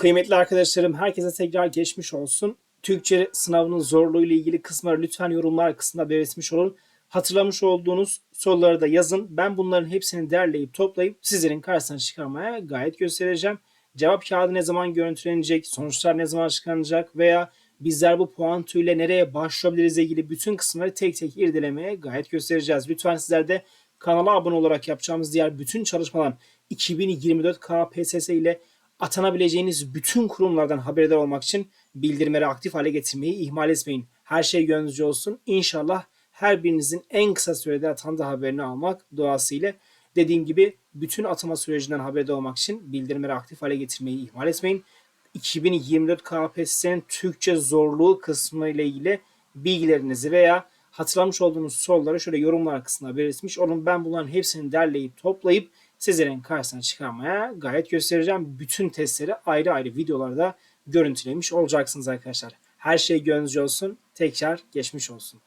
Kıymetli arkadaşlarım herkese tekrar geçmiş olsun. Türkçe sınavının zorluğu ile ilgili kısımları lütfen yorumlar kısmında belirtmiş olun. Hatırlamış olduğunuz soruları da yazın. Ben bunların hepsini derleyip toplayıp sizlerin karşısına çıkarmaya gayet göstereceğim. Cevap kağıdı ne zaman görüntülenecek, sonuçlar ne zaman açıklanacak veya bizler bu puan türüyle nereye başvurabiliriz ilgili bütün kısımları tek tek irdelemeye gayet göstereceğiz. Lütfen sizler de kanala abone olarak yapacağımız diğer bütün çalışmalar 2024 KPSS ile atanabileceğiniz bütün kurumlardan haberdar olmak için bildirimleri aktif hale getirmeyi ihmal etmeyin. Her şey gönlünüzce olsun. İnşallah her birinizin en kısa sürede atandığı haberini almak duasıyla. Dediğim gibi bütün atama sürecinden haberdar olmak için bildirimleri aktif hale getirmeyi ihmal etmeyin. 2024 KPSS'nin Türkçe zorluğu kısmı ile ilgili bilgilerinizi veya hatırlamış olduğunuz soruları şöyle yorumlar kısmına belirtmiş olun. Ben bunların hepsini derleyip toplayıp sizlerin karşısına çıkarmaya gayet göstereceğim. Bütün testleri ayrı ayrı videolarda görüntülemiş olacaksınız arkadaşlar. Her şey gönlünüzce olsun. Tekrar geçmiş olsun.